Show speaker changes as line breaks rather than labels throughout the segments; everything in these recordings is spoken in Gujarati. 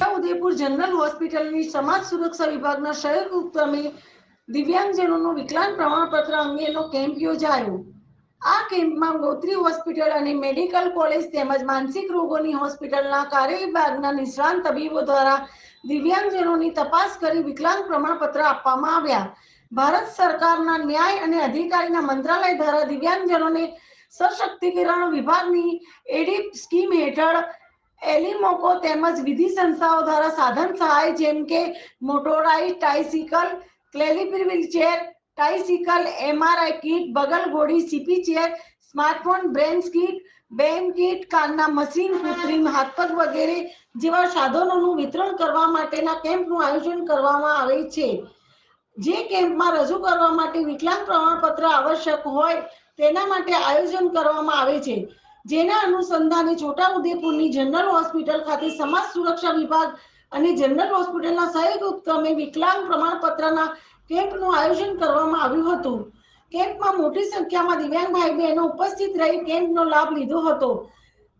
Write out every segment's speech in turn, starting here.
છોટાઉદેપુર જનરલ હોસ્પિટલની સમાજ સુરક્ષા વિભાગના સહયોગ ઉપક્રમે દિવ્યાંગજનોનું વિકલાંગ પ્રમાણપત્ર અંગેનો કેમ્પ યોજાયો. આ કેમ્પમાં ગોત્રી હોસ્પિટલ અને મેડિકલ કોલેજ તેમજ માનસિક રોગોની હોસ્પિટલના કાર્ય વિભાગના નિષ્ણાંત તબીબો દ્વારા દિવ્યાંગજનોની તપાસ કરી વિકલાંગ પ્રમાણપત્ર આપવામાં આવ્યા. ભારત સરકારના ન્યાય અને અધિકારીના મંત્રાલય દ્વારા દિવ્યાંગજનોને સશક્તિકરણ વિભાગની એડી સ્કીમ હેઠળ એલિમોકો તેમજ વિધિ સંસ્થાઓ દ્વારા સાધન સહાય, જેમ કે motorised tricycle, calliper wheelchair tricycle, MRI kit, બગલ ઘોડી, CP chair, smartphone brain kit બેન કીટ, કાનના મશીન, કૃત્રિમ હાથપગ વગેરે જેવા સાધનોનું વિતરણ કરવા માટેના કેમ્પનું આયોજન કરવામાં આવે છે. જે કેમ્પમાં રજૂ કરવા માટે વિકલાંગ પ્રમાણપત્ર આવશ્યક હોય તેના માટે આયોજન કરવામાં આવે છે. જેના અનુસંધાને છોટાઉદેપુરની જનરલ હોસ્પિટલ ખાતે સમાજ સુરક્ષા વિભાગ અને જનરલ હોસ્પિટલના સહયોગ ઉપક્રમે વિકલાંગ પ્રમાણપત્રના કેમ્પનું આયોજન કરવામાં આવ્યું હતું. કેમ્પમાં મોટી સંખ્યામાં દિવ્યાંગ ભાઈ બહેનો ઉપસ્થિત રહી કેમ્પનો લાભ લીધો હતો.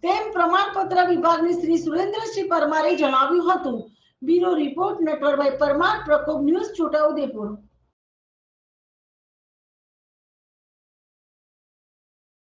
તેમ પ્રમાણપત્ર વિભાગની શ્રી સુરેન્દ્રસિંહ પરમારે જણાવ્યું હતું. Bureau report, Natvarbhai Parmar, Prakop news Chhotaudepur.